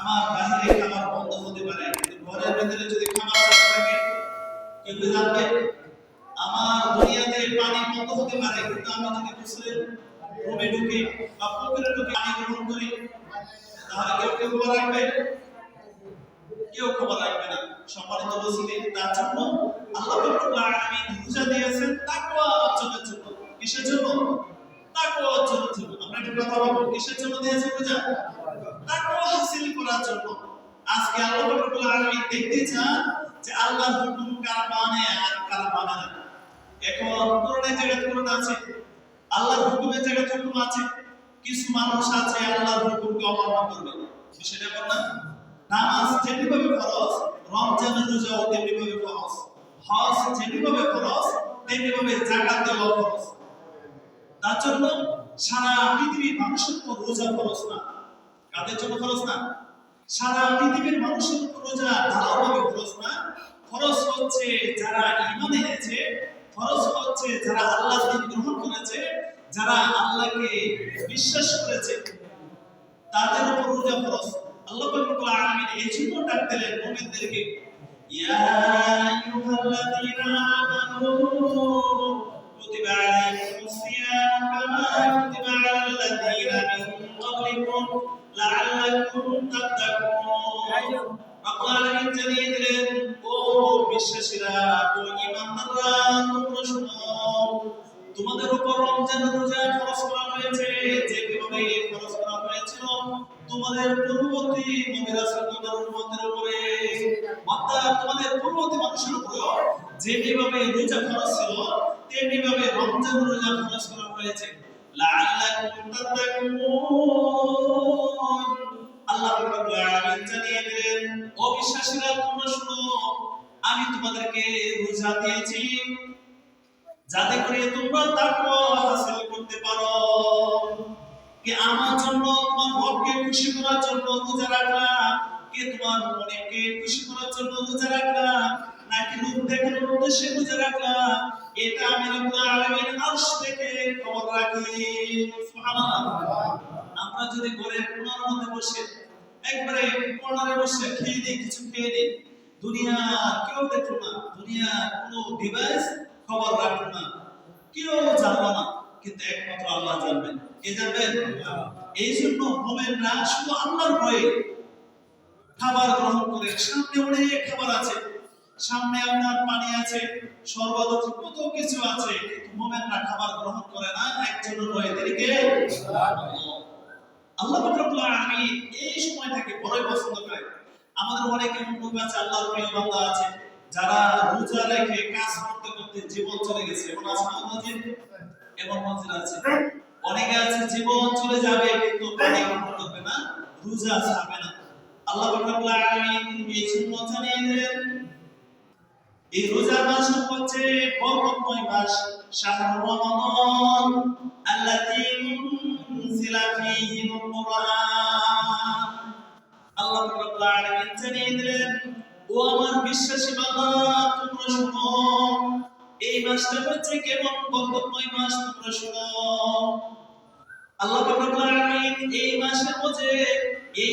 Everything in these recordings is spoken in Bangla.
আমার বাহিরে খাবার বন্ধ হতে পারে, কিন্তু ঘরের ভেতরে যদি চালু থাকে কেউ কি জানবে আমার দুনিয়াতে পানি বন্ধ হতে পারে, কিন্তু আমি যদি গোসলের রুমে ঢুকি বা পুকুরে ঢুকে, পানি গ্রহণ করি, তাহলে কেউ কেউ খবর রাখবে? কেউ খবর রাখবে না। সম্মানিত বসিলে তার জন্য আল্লাহ রাব্বুল আলামিন রোজা দিয়েছেন, তাকওয়া অর্জনের জন্য। কিসের জন্য? তাকওয়া অর্জনের জন্য। আমরা একটু কথা বলব, কিসের জন্য দিয়েছেন রোজা তাকওয়া হাসিল করার জন্য আজকে আল্লাহ রাব্বুল আলামিন দেখতে চান যে আল্লাহর হুকুম কারা মানে আর কারা মানে না। এখন কোরআনের জায়গায় কোরআন আছে, আল্লাহর হুকুমের জায়গায় হুকুম আছে। কিছু মানুষ আছে আল্লাহর হুকুমকে অমান্য করবে। সেটা বল না। নামাজ যেমনিভাবে ফরজ, রমজানের রোজাও তেমনিভাবে ফরজ। হজ যেমনিভাবে ফরজ, তেমনিভাবে জাকাত দেওয়া ফরজ। তার জন্য সারা পৃথিবীর মানুষের উপর রোজা ফরজ না। কাদের জন্য ফরজ না? সারা পৃথিবীর মানুষের রোজা ধারাবাহিক ফরজ না। ফরজ হচ্ছে যারা ঈমান এনেছে, ফরজ হচ্ছে যারা আল্লাহর দিন গ্রহণ করেছে, যারা আল্লাহকে বিশ্বাস করেছে। তাদের উপর রোজা ফরজ। আল্লাহ রব্বুল এই জন্য ডাক দিলেন মুমিনদেরকে। ইয়া আইয়ুহাল্লাযীনা লাআল্লাকুম তাত্তাকুন। শুনো, তোমাদের উপর হয়েছে। তোমাদের পূর্ববর্তী নবী উম্মতের উপরে। অর্থাৎ তোমাদের পূর্ববর্তী মানুষের উপর যে কীভাবে রোজা ফরজ ছিল তেমনি রমজান রোজা ফরজ করা হয়েছে। লাআল্লাকুম তাত্তাকুন। আল্লাহ রাব্বুল আলামিন জানিয়ে দিলেন ও বিশ্বাসীরা, তোমরা শুনো, আমি তোমাদেরকে রোজা দিয়েছি। যাতে করে তোমরা তাকওয়া হাসিল করতে পারো। কি আমার জন্য, তোমার রবকে খুশি করার জন্য রোজা রাখলা? কে তোমার মনেকে খুশি করার জন্য রোজা রাখলা? নাকি লোক দেখানোর উদ্দেশ্যে রোজা রাখলা? এটা আমি রব্বুল আলামিন আরশ থেকে খবর রাখি। সুবহানাল্লাহ। আমরা যদি ঘরের কোনার মধ্যে বসে, একবারে কর্নারে বসে খেয়ে দিই, কিছু খেয়ে দিই দুনিয়া কেউ দেখল না দুনিয়া কোনো ডিভাইস খবর রাখল না, কেউ জানলো না, কিন্তু একমাত্র আল্লাহ জানবেন। কে জানবেন? এই জন্য মোমেনরা শুধু আল্লাহর ভয়ে খাবার গ্রহণ করে সামনে অনেক খাবার আছে। সামনে আপনার পানি আছে আছে, কত কিছু আছে মোমেনরা খাবার গ্রহণ করে না একজনের ভয়ে তিনি কে? আল্লাহ রব্বুল এই সময়টাকে বড়ই পছন্দ করে আমাদের অনেক এমন লোক আছে, আল্লাহর প্রিয় বান্দা আছে, যারা রোজা রেখে কাজ করতে করতে জীবন চলে গেছে। এমন আছে মসজিদ? এমন মসজিদ আছে। অনেকে আছে, জীবন চলে যাবে, কিন্তু পানি গ্রহণ করবে না, রোজা ছাড়বে না। আল্লাহ রব্বুল আলামিন এই জন্য জানিয়ে দিলেন, এই রোজা মাস হচ্ছে বরকতময় মাস শাহরুর রমাদান আল্লাতী আল্লাহ এই মাসের মাঝে এই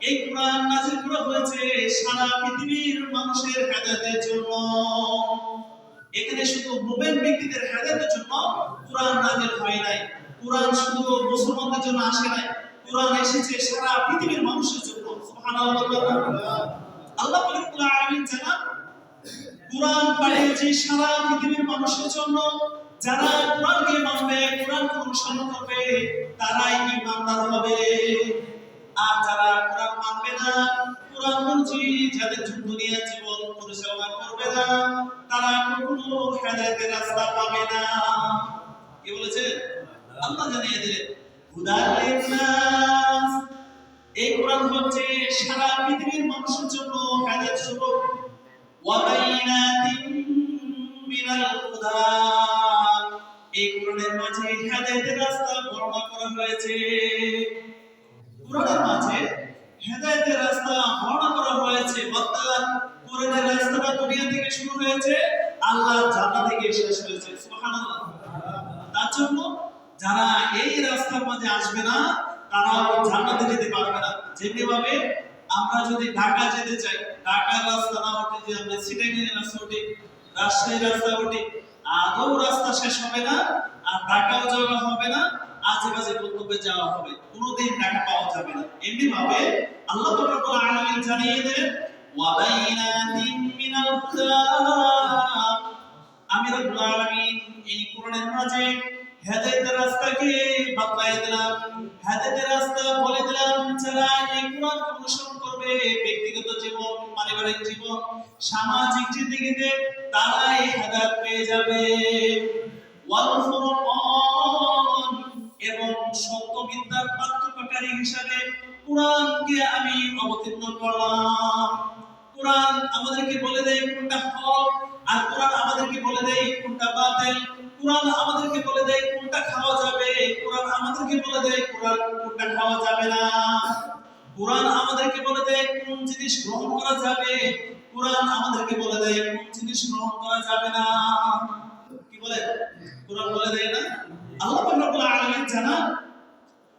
এই কোরআন নাযিল করা হয়েছে সারা পৃথিবীর মানুষের হেদায়েতের জন্য। এখানে শুধু মুমিন ব্যক্তিদের হেদায়েতের জন্য কোরআন নাযিল হয় নাই। কোরআন শুধু মুসলমানদের জন্য আসে নাই। কোরআন এসেছে সারা পৃথিবীর মানুষের জন্য। সুবহানাল্লাহ। আল্লাহ রাব্বুল আলামিন জানান কোরআন পাঠিয়েছে সারা পৃথিবীর মানুষের জন্য। যারা কোরআনকে মানবে কোরআনকে অনুসরণ করবে, তারাই ইমানদার হবে। আর যারা কোরআন না, কোরআন অনুযায়ী যাদের দুনিয়া করবে না, তারা পাবে না। কি বলেছে? আল্লাহ জানিয়ে দিলেন হচ্ছে সারা পৃথিবীর মানুষের জন্য হেদায়েত স্বরূপ ওয়া বাইনাতিন মিনাল এই কোরআনের মাঝে হেদায়েতের রাস্তা বর্ণনা করা হয়েছে। কোরআনের মাঝে হেদায়েতের রাস্তা বর্ণনা করা হয়েছে। অর্থাৎ কোরআনের রাস্তাটা দুনিয়া থেকে শুরু হয়েছে, আল্লাহ জান্নাত থেকে শেষ হয়েছে। সুবহানাল্লাহ। তার জন্য যারা এই রাস্তার মাঝে আসবে না তারা জান্নাতে যেতে পারবে না। যেমনি ভাবে আমরা যদি ঢাকা যেতে চাই, ঢাকার রাস্তা না উঠে যে আমরা সিটাগিরি রাস্তা উঠি রাজশাহী রাস্তা উঠি আদৌ রাস্তা শেষ হবে না, আর ঢাকাও যাওয়া হবে না আশেপাশে গন্তব্যে যাওয়া হবে। কোনোদিন ঢাকা পাওয়া যাবে না। এমনি ভাবে আল্লাহ রব্বুল আলামিন জানিয়ে দিলেন, ওয়া মিনাল হুদা আমি রব্বুল আলামিন এই কোরআনের মাঝে হেদায়েতের রাস্তাকে বাতলায় দিলাম। হেদায়েতের রাস্তা বলে দিলাম, যারা এই কোরআন অনুসরণ করবে, ব্যক্তিগত জীবন, পারিবারিক জীবন, সামাজিক জিন্দেগিতে তারা এই হেদায়েত পেয়ে যাবে। ওয়াল ফুরকান। এবং সত্য মিথ্যার পার্থক্যকারী হিসাবে কোরআনকে আমি অবতীর্ণ করলাম। কোরআন আমাদেরকে বলে দেয় কোনটা হক, আর কোরআন আমাদেরকে বলে দেয় কোনটা বাতিল। কোরআন আমাদেরকে বলে দেয় কোনটা খাওয়া যাবে। কোরআন আমাদেরকে বলে দেয় কোরআন কোনটা খাওয়া যাবে না। কোরআন আমাদেরকে বলে দেয় কোন জিনিস গ্রহণ করা যাবে। কোরআন আমাদেরকে বলে দেয় কোন জিনিস গ্রহণ করা যাবে না কি বলে কোরআন বলে দেয় না আল্লাহ পাক রব্বুল আলামিন জানান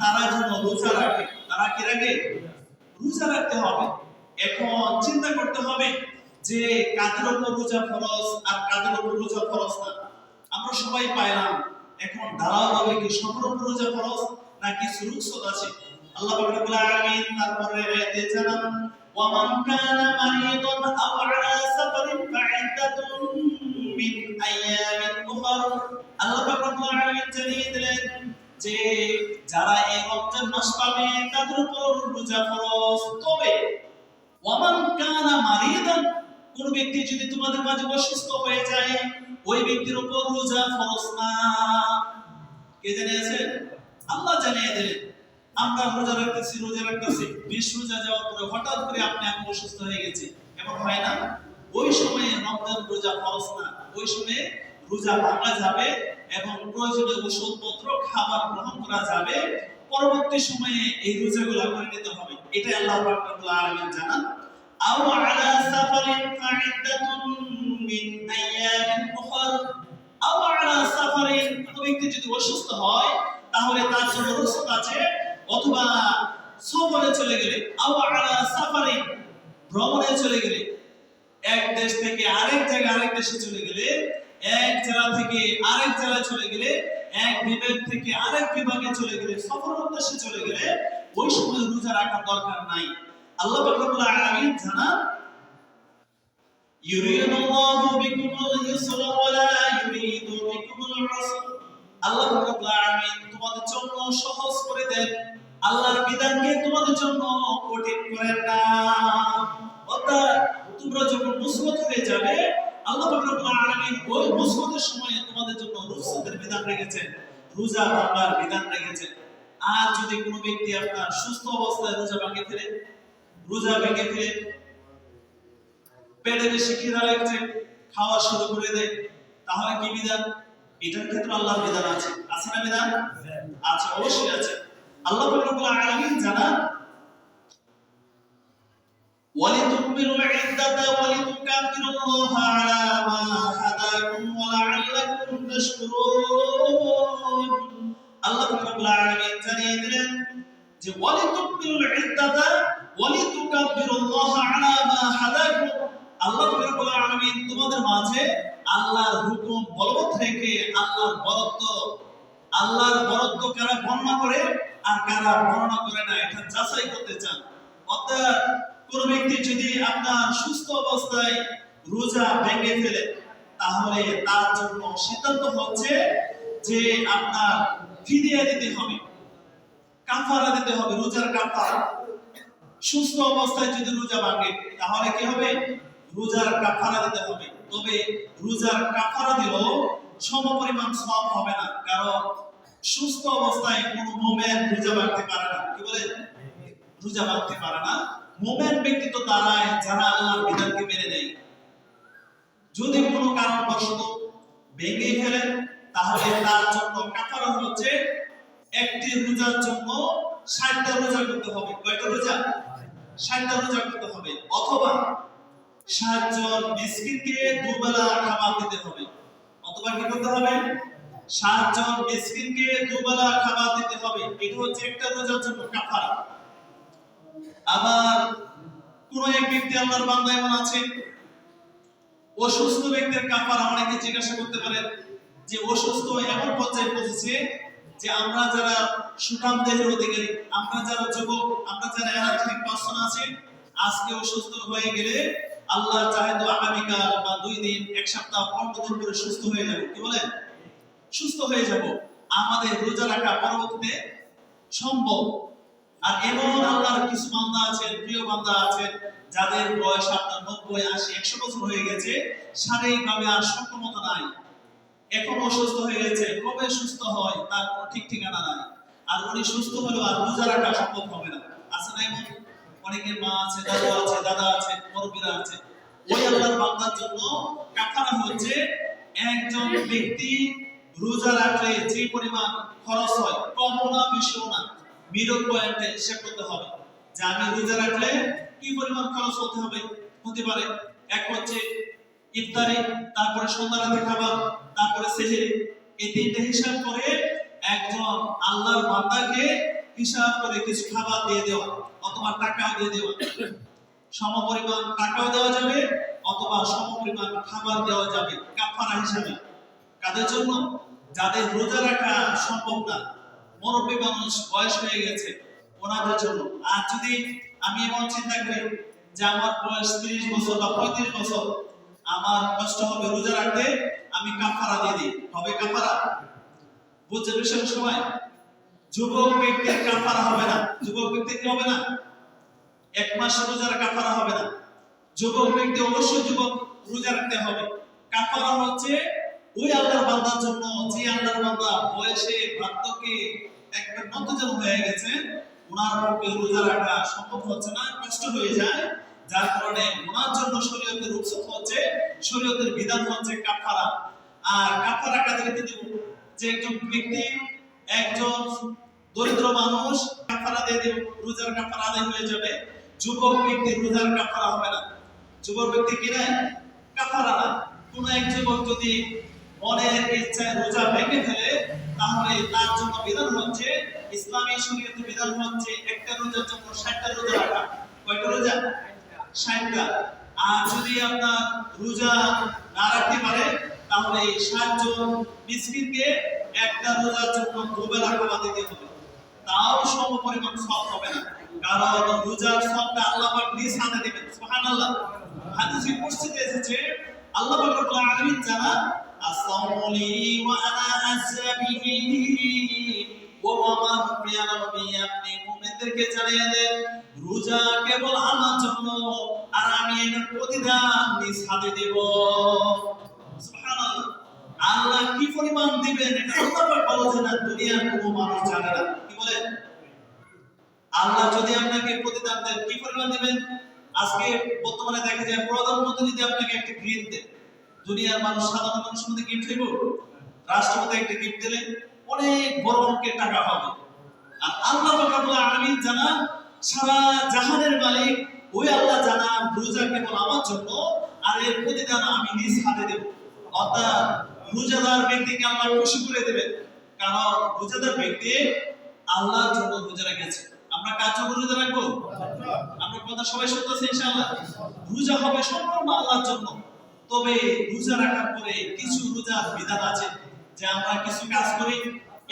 তারা যেন রোজা রাখে তারা কি রাখে রোজা রাখতে হবে এখন চিন্তা করতে হবে যে কাদের উপর রোজা ফরজ আর কাদের উপর রোজা ফরজ না আমরা সবাই পাইলাম এখন ধারাও হবে কি সবার উপর রোজা ফরজ নাকি সুরুৎসত আছে আল্লাহ পাক রব্বুল আলামিন তারপরে আয়াতে জানান ومن كان مريضا أو على سفر فعدة من أيام أخر আল্লাহ পাক রব্বুল আলামিন জানিয়ে দিলেন যে যারা এই রমজান মাস পাবে, তাদের উপর রোজা ফরজ। তবে ওয়ামান কানা মারিদান, কোন ব্যক্তি যদি তোমাদের মাঝে অসুস্থ হয়ে যায়, ওই ব্যক্তির উপর রোজা ফরজ না। কে জানে আছে আল্লাহ জানিয়ে দিলেন, আমরা রোজা রাখতেছি রোজা রাখতেছি। বিশ রোজা যাওয়ার পরে হঠাৎ করে আপনি আপনি অসুস্থ হয়ে গেছে এমন হয় না? ওই সময়ে রমজান রোজা ফরজ না। ওই সময়ে রোজা ভাঙা যাবে এবং প্রয়োজনে ওষুধপত্র খাবার গ্রহণ করা যাবে। পরবর্তী সময়ে এই রোজাগুলো করে হবে। এটাই আল্লাহ পাক রব্বুল আলামিন জানান, আও আলা সাফারিন ফাইদাতুন মিন আইয়ামিন উখর। আও আলা সাফারিন কোনো ব্যক্তি যদি অসুস্থ হয়, তাহলে তার জন্য রুখসত আছে, অথবা সফরে চলে গেলে আও আলা সাফারিন ভ্রমণে চলে গেলে এক দেশ থেকে আরেক জায়গায় আরেক দেশে চলে গেলে এক জেলা থেকে আরেক জেলায় চলে গেলে এক বিভাগ থেকে আরেক বিভাগে চলে গেলে সফর উদ্দেশ্যে চলে গেলে ওই সময় রোজা রাখার দরকার নাই আল্লাহ পাক রব্বুল আলামিন জানান يريد الله بكم اليسر ولا يريد بكم العسر আল্লাহ পাক রব্বুল আলামিন তোমাদের জন্য সহজ করে দেন আল্লাহর বিধানকে তোমাদের জন্য কঠিন করেন না অর্থাৎ তোমরা যখন মুসবত হয়ে যাবে আল্লাহ রব্বুল আলামিন ওই মুসবতের সময় তোমাদের জন্য রুখসতের বিধান রেখেছেন রোজা ভাঙার বিধান রেখেছেন। আর যদি কোনো ব্যক্তি আপনার সুস্থ অবস্থায় রোজা ভাঙে ফেলে রোজা ভেঙে ফেলে পেটে বেশি খিদা লাগছে খাওয়া শুরু করে দেয় তাহলে কি বিধান? এটার ক্ষেত্রে আল্লাহর বিধান আছে। আছে না বিধান? আছে অবশ্যই আছে। আল্লাহ রব্বুল আলামিন জানান ولتكملوا العدة ولتكبروا الله على ما هداكم ولعلكم تشكرون আল্লাহ রাব্বুল আলামিন জানিয়ে দিলেন যে ওয়ালিতুকমিলুল ইদ্দাতা ওয়ালিতুকাব্বিরুল্লাহ আলা মা হাদাকুম আল্লাহ রাব্বুল আলামিন তোমাদের মাঝে আল্লাহর হুকুম বলবৎ রেখে আল্লাহর বরত্ব আল্লাহর বরত্ব কারা বর্ণনা করে আর কারা বর্ণনা করে না এটা যাচাই করতে চান অর্থাৎ কোন ব্যক্তি যদি আপনার সুস্থ অবস্থায় রোজা ভেঙে ফেলে, তাহলে তার জন্য সিদ্ধান্ত হচ্ছে যে আপনার ফিদিয়া দিতে হবে, কাফারা দিতে হবে, রোজার কাফারা। সুস্থ অবস্থায় যদি রোজা ভাঙে, তাহলে কি হবে? রোজার কাফারা দিতে হবে। তবে রোজার কাফারা দিলেও সমপরিমাণ সব হবে না, কারণ সুস্থ অবস্থায় কোনো মোমেন রোজা ভাঙতে পারে না। কি বলে রোজা ভাঙতে পারে না। মোমেন ব্যক্তি তো দাঁড়ায় যারা আল্লাহর বিধানকে মেনে নেয়। যদি কোনো কারণবশত ভেঙে ফেলে, তাহলে তার জন্য কাফারা হচ্ছে একটি রোজার জন্য ষাটটা রোজা করতে হবে। কয়টা রোজা? ষাটটা রোজা করতে হবে। অথবা সাতজন মিসকিনকে দুবেলা খাবার দিতে হবে। অথবা কি করতে হবে? সাতজন মিসকিনকে দুবেলা খাবার দিতে হবে। এটা হচ্ছে একটা রোজার জন্য কাফারা। আবার কোন এক ব্যক্তি আল্লাহর বান্দা এমন আছে, অসুস্থ ব্যক্তির কাফারা অনেকে জিজ্ঞাসা করতে পারেন যে অসুস্থ এমন পর্যায়ে পৌঁছেছে যে আমরা যারা সুঠাম দেহের অধিকারী, আমরা যারা যুবক, আমরা যারা এনার্জেটিক পার্সন আছে, আজকে অসুস্থ হয়ে গেলে আল্লাহ চাহে তো আগামীকাল বা দুই দিন, এক সপ্তাহ, পনেরো দিন করে সুস্থ হয়ে যাবে। কি বলেন? সুস্থ হয়ে যাব। আমাদের রোজা রাখা পরবর্তীতে সম্ভব। আর এমন আল্লাহর কিছু বান্দা আছেন প্রিয় বান্দা আছেন যাদের বয়স আপনার নব্বই, আশি, একশো বছর হয়ে গেছে, শারীরিকভাবে আর সক্ষমতা নাই। এখন অসুস্থ হয়ে গেছে, কবে সুস্থ হয় তার কোনো ঠিক ঠিকানা নাই। আর উনি সুস্থ হলেও আর রোজা রাখা সম্ভব হবে না। আছে না এমন? অনেকের মা আছে, দাদা আছে দাদা আছে মুরব্বীরা আছে। ওই আল্লাহর বান্দার জন্য কাফারা হচ্ছে, একজন ব্যক্তি রোজা রাখলে যে পরিমাণ খরচ হয় কম না, বেশিও না। মিডল পয়েন্টে হিসাব করতে হবে। যে আমি রোজা রাখলে কি পরিমাণ খরচ হতে হবে? হতে পারে এক হচ্ছে ইফতারি, তারপরে সন্ধ্যা রাতে খাবার, তারপরে সেহেরি। এই তিনটে হিসাব করে একজন আল্লাহর বান্দাকে হিসাব করে কিছু খাবার দিয়ে দেওয়া, অথবা টাকা দিয়ে দেওয়া। সমপরিমাণ টাকাও দেওয়া যাবে, অথবা সমপরিমাণ খাবার দেওয়া যাবে, কাফারা হিসাবে। কাদের জন্য? যাদের রোজা রাখা সম্ভব না। মুরব্বী মানুষ বয়স হয়ে গেছে ওনাদের জন্য। আর যদি আমি এমন চিন্তা করি যে আমার বয়স তিরিশ বছর বা পঁয়ত্রিশ বছর, আমার কষ্ট হবে রোজা রাখতে, আমি কাফারা দিয়ে দিই। হবে কাফারা? বুঝছে বিষয় সময়? যুবক ব্যক্তির কাফারা হবে না। যুবক ব্যক্তির হবে না? এক মাস রোজার কাফারা হবে না। যুবক ব্যক্তি অবশ্যই যুবক রোজা রাখতে হবে। কাফারা হচ্ছে ওই আল্লাহর বান্দার জন্য, যে আল্লাহর বান্দা বয়সে বার্ধক্যে একবার নতজন হয়ে গেছে, ওনার পক্ষে রোজা রাখা সম্ভব হচ্ছে না কষ্ট হয়ে যায়। যার কারণে ওনার জন্য শরীয়তের রুখসত হচ্ছে, শরীয়তের বিধান হচ্ছে কাফারা আর কাফারা কাদেরকে দিব যে একজন ব্যক্তি, একজন দরিদ্র মানুষ কাফারা দিয়ে দিব, রোজার কাফারা আদায় হয়ে যাবে। যুবক ব্যক্তি রোজার কাফারা হবে না। যুবক ব্যক্তি কি কাফারা না। কোন এক যুবক যদি মনের ইচ্ছায় রোজা ভেঙে ফেলে, তাহলে তার জন্য বিধান হচ্ছে, ইসলামী শরীয়তের বিধান হচ্ছে একটা রোজার জন্য ষাটটা রোজা রাখা। কয়টা রোজা? ষাটটা। আর যদি আপনার রোজা না রাখতে পারে, তাহলে ষাটজন মিসকিনকে একটা রোজার জন্য দুবেলা খাবার দিতে হবে। তাও সম পরিমাণ সব হবে না। কারণ রোজার সবটা আল্লাহ পাক নিজ হাতে দিবেন। সুবহানাল্লাহ। হাদিসে মসজিদে এসেছে, আল্লাহ পাক রব্বুল আলামিন আনা আসবিহি ও আমার প্রিয় নবী আপনি মুমিনদেরকে জানিয়ে দেন রোজা কেবল আমার জন্য আর আমি এর প্রতিদান নিজ আল্লাহ কি পরিমাণ দিবেন এটা আল্লাহ বলেছেন আর দুনিয়ার কোনো মানুষ জানে না কি বলেন আল্লাহ যদি আপনাকে প্রতিদান দেন কি পরিমাণ দিবেন আজকে বর্তমানে দেখা যায় প্রধানমন্ত্রী যদি আপনাকে একটা গিফট দেন দুনিয়ার মানুষ, সাধারণ মানুষের মধ্যে গিফট দেব রাষ্ট্রপতি একটা গিফট দিলে অনেক বড় অঙ্কের টাকা পাবে আর আল্লাহ রাব্বুল আলামিন জানান, সারা জাহানের মালিক, ওই আল্লাহ জানান, রোজা কেবল আমার জন্য, আর এর প্রতিদান আমি নিজ হাতে দেব। অর্থাৎ রোজাদার ব্যক্তিকে আল্লাহ খুশি করে দেবেন। কারণ রোজাদার ব্যক্তি আল্লাহর জন্য রোজা রেখেছে। আমরা কার্যকর রোজা রাখব? আমরা কথা সবাই আছে ইনশাআল্লাহ। রোজা হবে সম্পূর্ণ আল্লাহর জন্য। তবে রোজা রাখার পরে কিছু রোজার বিধান আছে যে আমরা কিছু কাজ করি,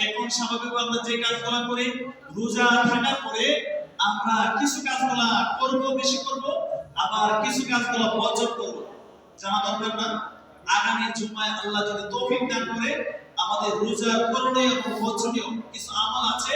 এখন স্বাভাবিক আমরা যে কাজগুলো করি, রোজা থাকার পরে আমরা কিছু কাজগুলা করব, বেশি করব, আবার কিছু কাজগুলো বর্জন করব। জানা দরকার না? আগামী জুমায় আল্লাহ যদি তৌফিক দান করে, আমাদের রোজার করণীয় এবং বর্জনীয় কিছু আমল আছে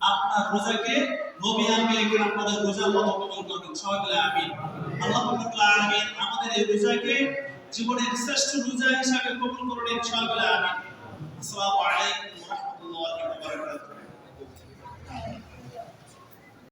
আপনার রোজাকে নবী আমিন আপনাদের রোজার মতো কবুল করবেন? সবাই বলে আমিন। আল্লাহ আমিন। আমাদের এই রোজাকে জীবনের শ্রেষ্ঠ রোজা হিসাবে কবুল করবেন সবাই বলে আমিন। আসসালামু আলাইকুম ওয়া রাহমাতুল্লাহি